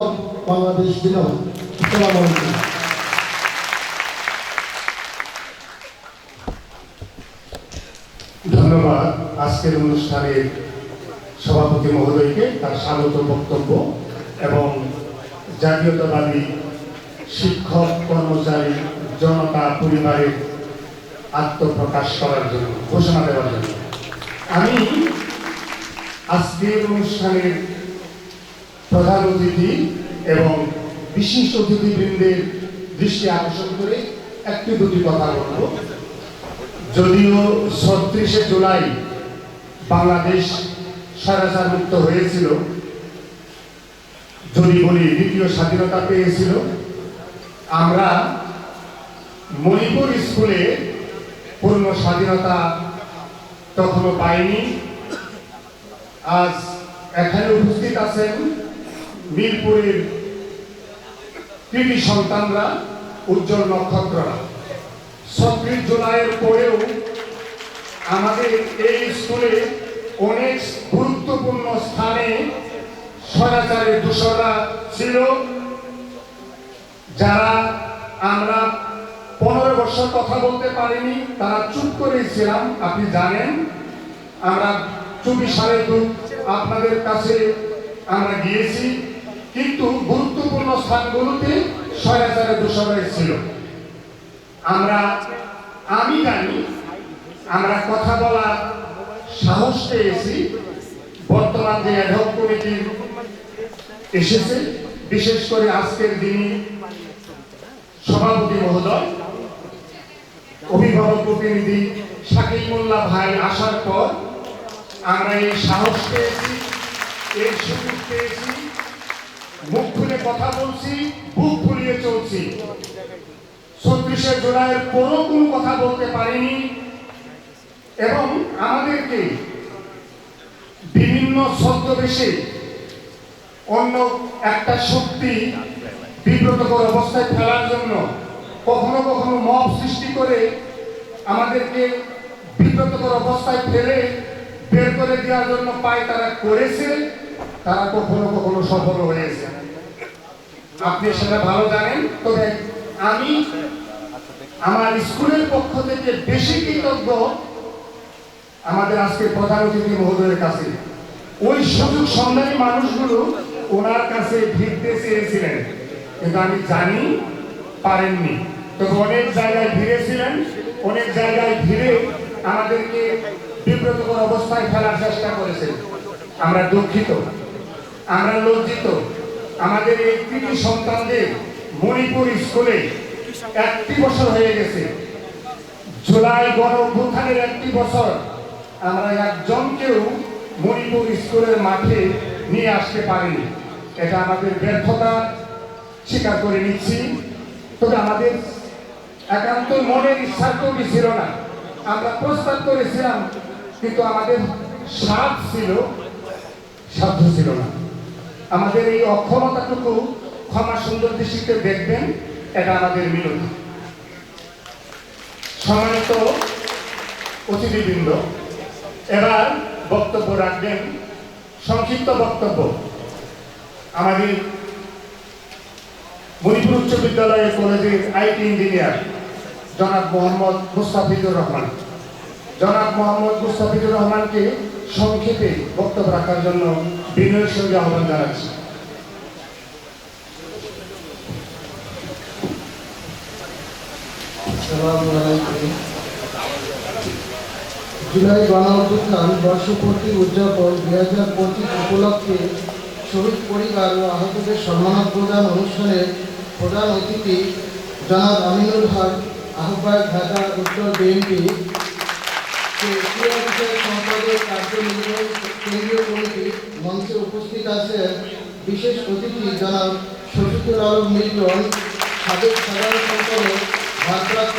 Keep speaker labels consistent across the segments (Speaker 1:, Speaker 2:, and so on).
Speaker 1: বাংলাদেশ আলাইকুম
Speaker 2: ধন্যবাদ আজকের অনুষ্ঠানের সভাপতি মহোদয়কে তার স্বাগত বক্তব্য এবং জাতীয়তাবাদী শিক্ষক, কর্মচারী, জনতা, পরিবারের আত্মপ্রকাশ করার জন্য ঘোষণা দেওয়ার জন্য। আমি আজকের অনুষ্ঠানের প্রধান অতিথি এবং বিশিষ্ট অতিথিবৃন্দের দৃষ্টি আকর্ষণ করে একটি দুটি কথা বলব। যদিও ছত্রিশে জুলাই বাংলাদেশ স্বৈরাচার মুক্ত হয়েছিল, যদি বলি দ্বিতীয় স্বাধীনতা পেয়েছিল, আমরা মণিপুর স্কুলে পূর্ণ স্বাধীনতা তখনও পাইনি। আজ এখানে উপস্থিত আছেন মিরপুরের কৃতি সন্তানরা, উজ্জ্বল নক্ষত্ররা। ছত্রিশ জুলাইয়ের পরেও আমাদের এই স্কুলে অনেক গুরুত্বপূর্ণ স্থানে স্বৈরাচারের দূষণরা ছিল, যারা আমরা পনেরো বছর কথা বলতে পারিনি, তারা চুপ করেছিলাম আপনি জানেন। আমরা চব্বিশ সালে আপনাদের কাছে আমরা গিয়েছি। কিন্তু গুরুত্বপূর্ণ স্থানগুলোতে স্বৈরাচারের দূষণ ছিল। আমরা, আমি জানি, আমরা কথা বলার সাহস পেয়েছি। বর্তমান যে অ্যাডহক কমিটি এসেছে, বিশেষ করে আজকের দিনে সভাপতি মহোদয়, অভিভাবক প্রতিনিধি শাকিল মোল্লা ভাই আসার পর আমরা এই সাহস পেয়েছি এই সুযোগ পেয়েছি। মুখ খুলে কথা বলছি, বুক ফুলিয়ে চলছি। ছত্রিশে জুলাইয়ের কোনো কোনো কথা বলতে পারিনি এবং আমাদেরকে বিভিন্ন ছদ্মবেশে অন্য একটা শক্তি বিব্রতকর অবস্থায় ফেলার জন্য কখনো কখনো মব সৃষ্টি করে আমাদেরকে বিব্রতকর অবস্থায় ফেলে বের করে দেওয়ার জন্য পায় তারা করেছে। তারা কখনো কখনো সফল হয়েছে। আপনি সেটা ভালো জানেন, তবে আমি আমার স্কুলের পক্ষ থেকে বেশি কৃতজ্ঞ আমাদের আজকে প্রধান অতিথি মহোদয়ের কাছে। ওই সুযোগ সন্ধানী মানুষগুলো ওনার কাছে ভিড়তে চেয়েছিলেন, কিন্তু আমি জানি পারেননি। তবে অনেক জায়গায় ভিড়েছিলেন অনেক জায়গায় ভিড়ে আমাদেরকে বিব্রতকর অবস্থায় ফেলার চেষ্টা করেছেন। আমরা দুঃখিত। আমরা লজ্জিত। আমাদের এই কৃতি সন্তানদের মণিপুর স্কুলে একটি বছর হয়ে গেছে। জুলাই গণ একটি বছর আমরা একজনকেও মণিপুর স্কুলের মাঠে নিয়ে আসতে পারিনি। এটা আমাদের ব্যর্থতা স্বীকার করে নিচ্ছি। তবে আমাদের একান্ত মনের ইচ্ছার কমই ছিল না। আমরা প্রস্তাব করেছিলাম, কিন্তু আমাদের সাধ ছিল, সাধ্য ছিল না। আমাদের এই অক্ষমতাটুকু ক্ষমা সুন্দর দৃষ্টিতে দেখবেন, এটা আমাদের মিনতি সম্মানিত অতিথিবৃন্দ, এবার বক্তব্য রাখবেন, সংক্ষিপ্ত বক্তব্য। আমাদের মণিপুর উচ্চ বিদ্যালয়ের কলেজের আইটি ইঞ্জিনিয়ার জনাব মোহাম্মদ মুস্তাফিজুর রহমান। জনাব মোহাম্মদ মুস্তাফিজুর রহমানকে সংক্ষেপে বক্তব্য রাখার জন্য বিনয়ের সঙ্গে আহ্বান জানাচ্ছি।
Speaker 1: জুলাই গণ অভ্যুত্থান বর্ষপূর্তি উদযাপন দুই হাজার পঁচিশ উপলক্ষে শহীদ পরিবার ও আহতদের সম্মান প্রদান অনুষ্ঠানে প্রধান অতিথি জনাব আমিনুল হক, আহ্বায়ক ঢাকা উত্তর বিএনপি কেন্দ্রীয় কমিটি মঞ্চে উপস্থিত আছেন বিশেষ অতিথি জনাব শফিকুল আলম মিল্টন সাবেক সাধারণ সম্পাদক ভারপ্রাপ্ত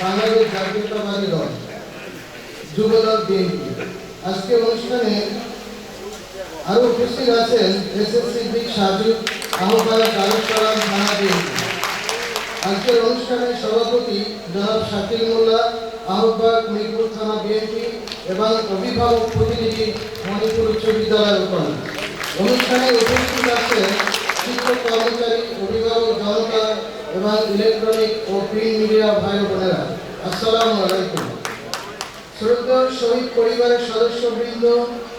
Speaker 1: বাংলাদেশ জাতীয়তাবাদী দল যুবদল বিএনপি আজকে অনুষ্ঠানে আরও উপস্থিত আছেন এসএসসি বিক সাজু আহ্বায়ক আলোক থানা বিএনপি আজকের অনুষ্ঠানে সভাপতি জনাব শাকিল মোল্লা আহ্বায়ক মিরপুর থানা বিএনপি এবং অভিভাবক প্রতিনিধি মণিপুর উচ্চ বিদ্যালয় উপান অনুষ্ঠানে উপস্থিত আছেন শিক্ষক কর্মচারী, অভিভাবক জনতা এবং ইলেকট্রনিক ও প্রিন্ট মিডিয়া ভাই বোনেরা। আসসালামু আলাইকুম। শ্রদ্ধেয় শহীদ পরিবারের সদস্যবৃন্দ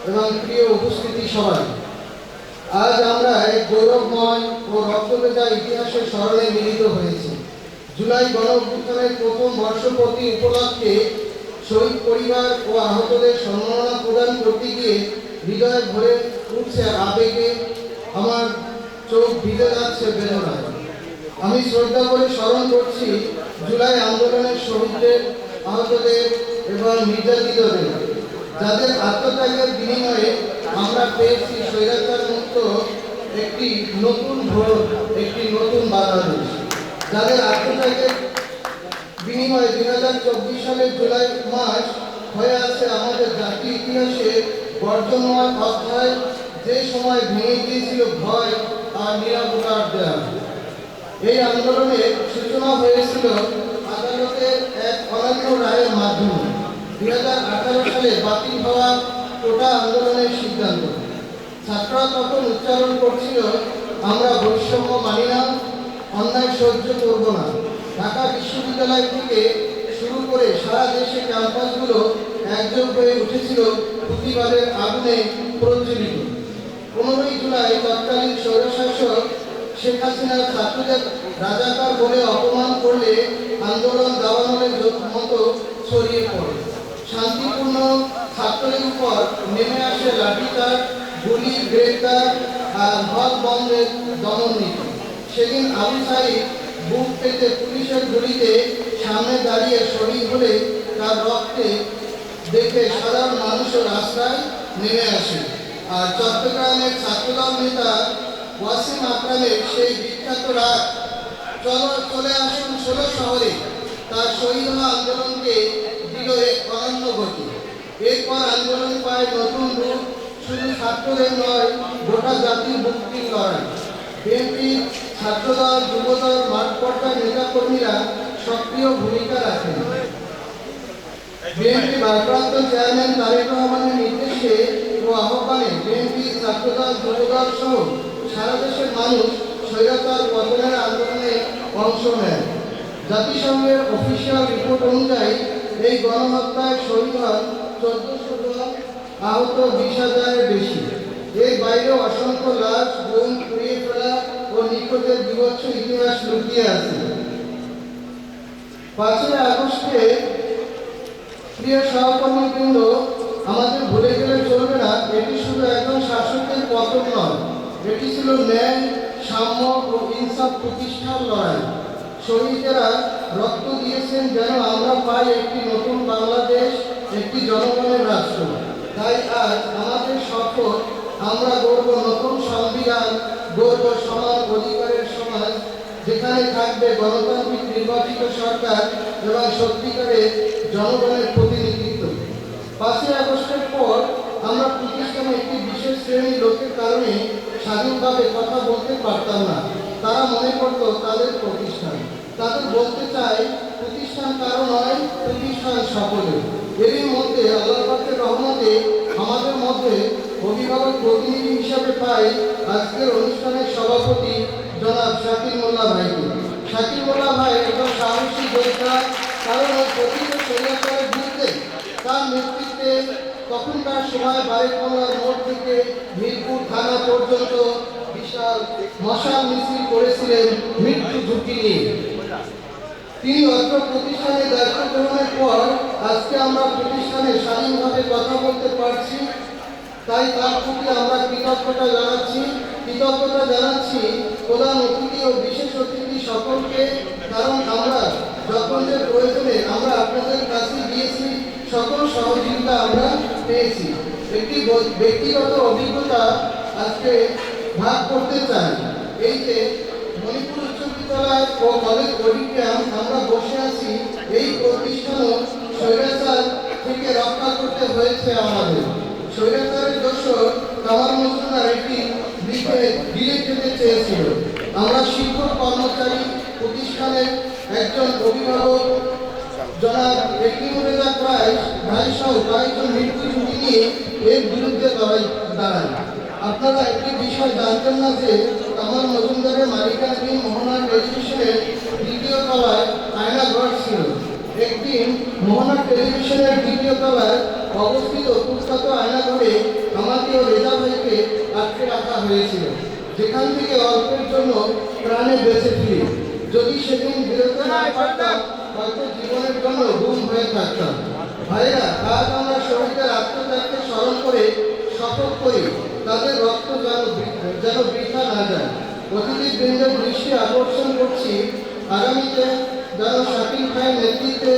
Speaker 1: এবং প্রিয় উপস্থিতি সবাই, আজ আমরা এক গৌরবময় ও রক্তবেজা ইতিহাসের স্মরণে মিলিত হয়েছি। জুলাই গণ অভ্যুত্থানের প্রথম বর্ষপূর্তি উপলক্ষে শহীদ পরিবার ও আহতদের সম্মাননা প্রদান করতে গিয়ে হৃদয়ে ভরে উঠছে আবেগে। আমার চোখ ভিজে যাচ্ছে বেদনায়। আমি শ্রদ্ধা করে স্মরণ করছি জুলাই আন্দোলনের শহীদদের, আহতদের এবং নির্যাতিতদের। যাদের আত্মত্যাগের বিনিময়ে আমরা পেয়েছি স্বৈরাচার মুক্ত একটি নতুন ভোর, একটি নতুন বাংলাদেশ। যাদের আত্মত্যাগের বিনিময়ে দুই হাজার চব্বিশ সালের জুলাই মাস হয়ে আছে আমাদের জাতির ইতিহাসে বর্জনময় অধ্যায়। যে সময় ভেঙে গিয়েছিল ভয় আর নিরাপত্তার দেওয়া এই আন্দোলনের সূচনা হয়েছিল আদালতের এক অনন্য রায়ের মাধ্যমে। দুই হাজার আঠারো সালে বাতিল হওয়া কোটা আন্দোলনের সিদ্ধান্ত। ছাত্ররা তখন উচ্চারণ করছিল, আমরা বৈষম্য মানি না অন্যায় সহ্য করব না। ঢাকা বিশ্ববিদ্যালয় থেকে শুরু করে সারা দেশে ক্যাম্পাসগুলো একযোগ হয়ে উঠেছিল প্রতিবাদের আগুনে প্রজ্বলিত। পনেরোই জুলাই তৎকালীন স্বৈরশাসক শেখ হাসিনার ছাত্রদের রাজাকার বলে অপমান করলে আন্দোলন দাবানলের মতো ছড়িয়ে পড়ে। শান্তিপূর্ণ ছাত্রদের উপর নেমে আসে লাঠিচার্জ, গুলি, গ্রেপ্তার আর হল বন্ধের দমন নীতি। সেদিন আবু সাইদ বুক পেতে পুলিশের গুলিতে সামনে দাঁড়িয়ে শহীদ হলে তার রক্তে দেখে সাধারণ মানুষও রাস্তায় নেমে আসে। আর চট্টগ্রামের ছাত্রদল নেতা ওয়াসিম আকরামের সেই বিখ্যাত রাত চলো, চলে আসুন ষোলো শহরে। তার শহীদ হওয়া আন্দোলনকে দিল এক অনন্য গতি। এরপর আন্দোলন পায় নতুন রূপ, শুধু ছাত্রদের নয়, গোটা জাতির মুক্তির লড়াই। বিএনপি ছাত্রদল, যুবদল, মাঠ পর্যায়ের নেতাকর্মীরা সক্রিয় ভূমিকা রাখেন। বিএনপি ভারপ্রাপ্ত চেয়ারম্যান তারেক রহমানের নির্দেশে ও আহ্বানে বিএনপি ছাত্রদল, যুবদল সহ সারা দেশের মানুষ স্বৈরাচার পতনের আন্দোলনে অংশ নেয় জাতিসংঘের অফিসিয়াল রিপোর্ট অনুযায়ী এই গণহত্যায় শহীদ হন চোদ্দশো জন, আহত বিশ হাজারের বেশি। এর বাইরেও অসংখ্য লাশ, গুম পুড়িয়ে ফেলা নিখোঁজের বিভৎস ইতিহাস লুকিয়ে আছে। পাঁচই আগস্টে প্রিয় সহকর্মীবৃন্দ, আমাদের ভুলে গেলে চলবে না, এটি শুধু একজন শাসকের পতন নয়। এটি ছিল ন্যায়, সাম্য ও ইনসাফ প্রতিষ্ঠার লড়াই। শহীদেরা রক্ত দিয়েছেন যেন আমরা পাই একটি নতুন বাংলাদেশ, একটি জনগণের রাষ্ট্র। তাই আজ আমাদের শপথ, আমরা গড়ব নতুন সংবিধান গড়ব সমান অধিকারের সমাজ, যেখানে থাকবে গণতান্ত্রিক নির্বাচিত সরকার এবং সত্যিকারের জনগণের প্রতিনিধিত্ব। পাঁচই আগস্টের পর আমরা প্রতিষ্ঠানে একটি বিশেষ শ্রেণির লোকের কারণে স্বাধীনভাবে কথা বলতে পারতাম না। তারা মনে করত তাদের প্রতিষ্ঠান। তাদের বলতে চাই প্রতিষ্ঠান কারও নয়, প্রতিষ্ঠান সকলের। এরই মধ্যে আল্লাহ রহমতে আমাদের মধ্যে অভিভাবক প্রতিনিধি হিসাবে পাই আজকের অনুষ্ঠানের সভাপতি জনাব শাকির মোল্লা ভাইকে শাকির মোল্লা ভাই একজন সাহসী যোদ্ধা কারণ ওই প্রতিটি শরীরের বিরুদ্ধে তার নেতৃত্বে তখনকার সময় বাড়িকমলার মোড় থেকে মিরপুর থানা পর্যন্ত বিশাল মশাল মিছিল করেছিলেন মৃত্যু ঝুঁকি নিয়ে। তিনি অত্র প্রতিষ্ঠানে দায়িত্ব গ্রহণের পর আজকে আমরা প্রতিষ্ঠানে স্বাধীনভাবে কথা বলতে পারছি। তাই তার প্রতি আমরা কৃতজ্ঞতা জানাচ্ছি। কৃতজ্ঞতা জানাচ্ছি প্রধান অতিথি ও বিশেষ অতিথি সকলকে। কারণ আমরা যখন যে প্রয়োজনে আমরা আপনাদের কাছে গিয়েছি, সকল সহযোগিতা আমরা পেয়েছি। একটি ব্যক্তিগত অভিজ্ঞতা আজকে ভাগ করতে চাই। এই যে মণিপুর উচ্চ বিদ্যালয় ও কলেজ অডিটোরিয়াম আমরা বসে আছি, এই প্রতিষ্ঠানও স্বৈরাচার থেকে রক্ষা করতে হয়েছে আমাদের। স্বৈরাচারের দোষর কামাল মজুমদার একটি লিখে ডিলেট যেতে চেয়েছিল। আমরা শিক্ষক কর্মচারী প্রতিষ্ঠানের একজন অভিভাবক জনাব একলিমুর রেজা প্রায় ভাই সহ কয়েকজন মৃত্যু ঝুঁকি নিয়ে এর বিরুদ্ধে দাঁড়াই দাঁড়াই আপনারা একটি বিষয় জানতেন না যে কামাল মজুমদারের মালিকানাধীন মোহনার টেলিভিশনের দ্বিতীয় তলায় আয়না ঘর ছিল। একদিন মোহনার টেলিভিশনের দ্বিতীয় তলায় অবস্থিত পুস্তক আয়না ঘরে আমাকে ও রেজা ভাইকে আটকে রাখা হয়েছিল। যেখান থেকে অল্পের জন্য প্রাণে বেঁচে ফিরি। যদি সেদিন বিরত না পারতাম হয়তো জীবনের জন্য গুম হয়ে থাকতাম। ভাইরা আজ আমরা শহীদের আত্মত্যাগকে স্মরণ করে শপথ করি তাদের রক্ত যেন যেন বৃথা না যায়। অতিথিবৃন্দের দৃষ্টি আকর্ষণ করছি আগামীতে যেন শাকিল ভাইয়ের নেতৃত্বে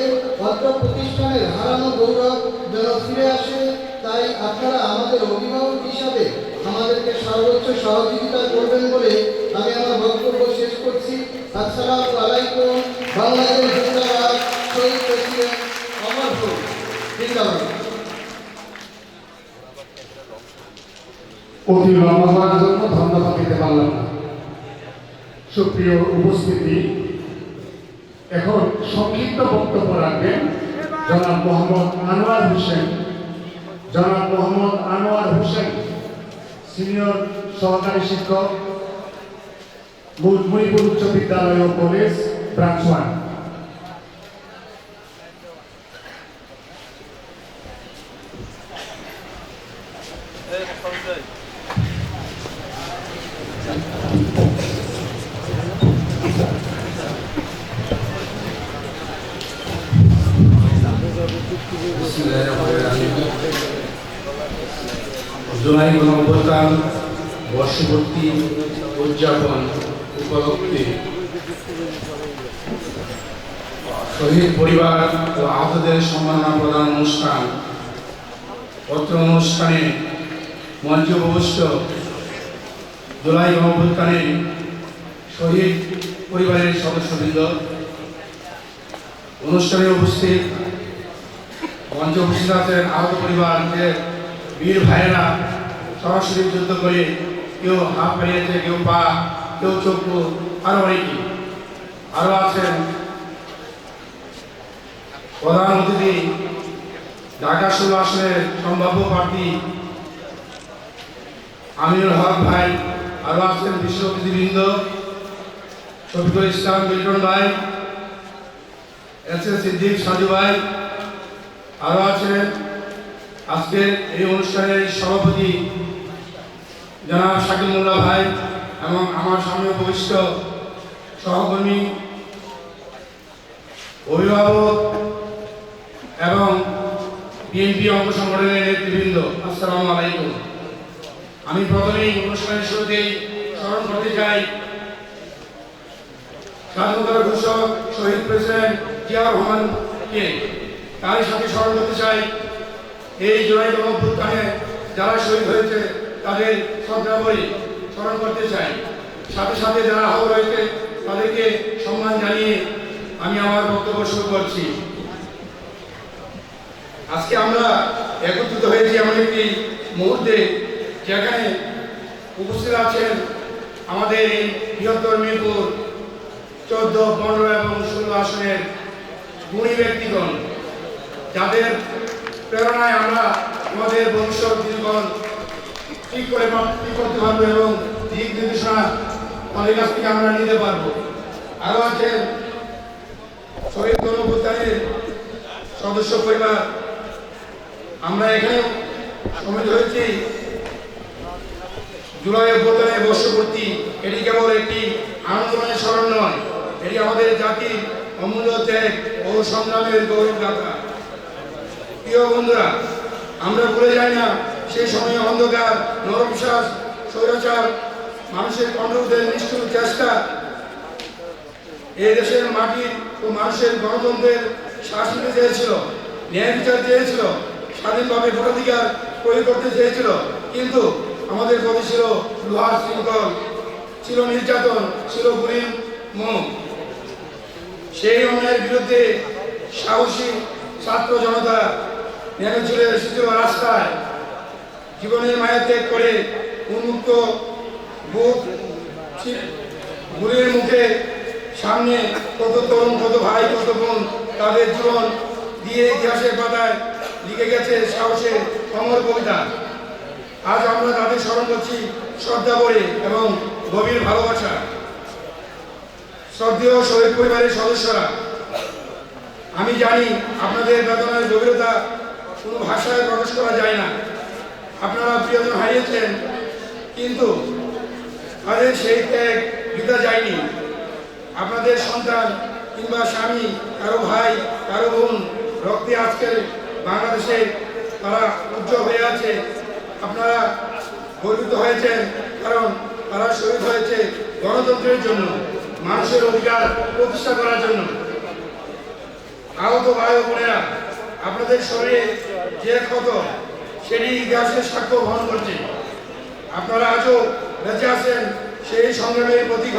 Speaker 1: অত্র প্রতিষ্ঠানের হারানো গৌরব যেন ফিরে আসে, তাই আপনারা আমাদের অভিভাবক হিসাবে আমাদেরকে সর্বোচ্চ সহযোগিতা করবেন বলে আমি আমার বক্তব্য শেষ করছি। আসসালামু আলাইকুম, বাংলাদেশ জিন্দাবাদ, শহীদ প্রেসিডেন্ট অমর জিন্দাবাদ।
Speaker 2: অতি জন্য ধন্যবাদ দিতে পারলাম না। সুপ্রিয় উপস্থিতি এখন সংক্ষিপ্ত বক্তব্য রাখবেন। জনাব মোহাম্মদ আনোয়ার হোসেন। জনাব মোহাম্মদ আনোয়ার হোসেন, সিনিয়র সহকারী শিক্ষক মুজমুরিপুর উচ্চ বিদ্যালয় ও কলেজ, ব্রাঞ্চ ওয়ান।
Speaker 3: গণঅভ্যুত্থান বর্ষপূর্তি উদযাপন উপলক্ষে শহীদ পরিবার ও আহতদের সম্মাননা প্রদান অনুষ্ঠান, পত্র অনুষ্ঠানে মঞ্চ উপবিষ্ট জুলাই গণঅভ্যুত্থানে শহীদ পরিবারের সদস্যবৃন্দ, অনুষ্ঠানে উপস্থিত মঞ্চে উপস্থিত আছেন আহত পরিবারদের বীর ভাইয়েরা সরাসরি যুদ্ধ করে কেউ হাত হারিয়েছে কেউ পা, কেউ চক্ষু আরও অনেকে। আরও আছেন প্রধান অতিথি, ঢাকা ষোলো আসনের সম্ভাব্য প্রার্থী আমিনুল হক ভাই। আরও আছেন বিশ্ব অতিথিবৃন্দ, শফিকুল ইসলাম, মিল্টন ভাই, এস এস সিদ্দিক, সাজু ভাই। আরও আছেন আজকের এই অনুষ্ঠানের সভাপতি জনাব শাকিল মোল্লা ভাই এবং আমার সামনে উপবিষ্ট সহকর্মী, অভিভাবক এবং বিএনপি অঙ্গ সংগঠনের নেতৃবৃন্দ, আসসালামু আলাইকুম। আমি প্রথমেই অনুষ্ঠানের শুরুতেই স্মরণ করতে চাই স্বাধীনতার ঘোষক শহীদ প্রেসিডেন্ট জিয়া রহমানকে। তারই সাথে স্মরণ করতে চাই, এই জুলাই গণঅভ্যুত্থানে যারা শহীদ হয়েছে, তাদের শ্রদ্ধাবলী স্মরণ করতে চাই। সাথে সাথে যারা আহত হয়েছে, তাদেরকে সম্মান জানিয়ে আমি আমার বক্তব্য শুরু করছি। আজকে আমরা একত্রিত হয়েছি এমন একটি মুহূর্তে, যেখানে উপস্থিত আছেন আমাদের এই বৃহত্তর মিরপুর চোদ্দ, পনেরো এবং ষোলো আসনের গুণী ব্যক্তিগণ। যাদের প্রেরণায় আমরা আমাদের ভবিষ্যৎ জীবন ঠিক করে ঠিক করতে পারব এবং দিক নির্দেশনা তাদের কাছ থেকে আমরা নিতে পারব। আরও আছেন শহীদ গণভুত্থানের সদস্য পরিবার। আমরা এখানে সমিত হয়েছি। জুলাই অভ্যুত্থানের বর্ষপূর্তি, এটি কেবল একটি আন্দোলনের স্মরণ নয়, এটি আমাদের জাতির অমূল্য ত্যাগ ও সংগ্রামের গৌরব গাথা প্রিয় বন্ধুরা, আমরা ভুলে যাই না সেই সময়ে অন্ধকার নরবিশ্বাস স্বৈরাচার, মানুষের কণ্ঠদের নিষ্ঠুর চেষ্টা। এই দেশের মাটির ও মানুষের গণতন্ত্রের শ্বাস নিতে চেয়েছিল, ন্যায় বিচার চেয়েছিল, স্বাধীনভাবে ভোটাধিকার প্রয়োগ করতে চেয়েছিল। কিন্তু আমাদের পথে ছিল লোহার শৃঙ্খল, ছিল নির্যাতন, ছিল গুলির মুখ। সেই অন্যায়ের বিরুদ্ধে সাহসী ছাত্র জনতা নেমেছিল রাস্তায়। জীবনের মায়া ত্যাগ করে উন্মুক্ত বুক গুলির মুখে সামনে কত তরুণ, কত ভাই, কত বোন তাদের জীবন দিয়ে ইতিহাসের পাতায় লিখে গেছে সাহসের অমর কবিতা। আজ আমরা তাদের স্মরণ করছি শ্রদ্ধা করে এবং গভীর ভালোবাসা। শ্রদ্ধেয় শহীদ পরিবারের সদস্যরা, আমি জানি আপনাদের বেদনার গভীরতা কোনো ভাষায় প্রকাশ করা যায় না। আপনারা প্রিয়জন হারিয়েছেন, কিন্তু তাদের সেই ত্যাগ বিদা যায়নি। আপনাদের সন্তান কিংবা স্বামী, কারও ভাই, কারও বোন রক্তে আজকের বাংলাদেশে তারা উজ্জ্বল হয়ে আছে। আপনারা গর্বিত হয়েছেন, কারণ তারা শহীদ হয়েছে গণতন্ত্রের জন্য, মানুষের অধিকার প্রতিষ্ঠা করার জন্য। আহত ভাই বোনেরা, আপনাদের শরীরে যে ক্ষত সেটি ইতিহাসের সাক্ষ্য বহন করছে। আপনারা আজও বেঁচে আছেন সেই সংগ্রামের প্রতীক।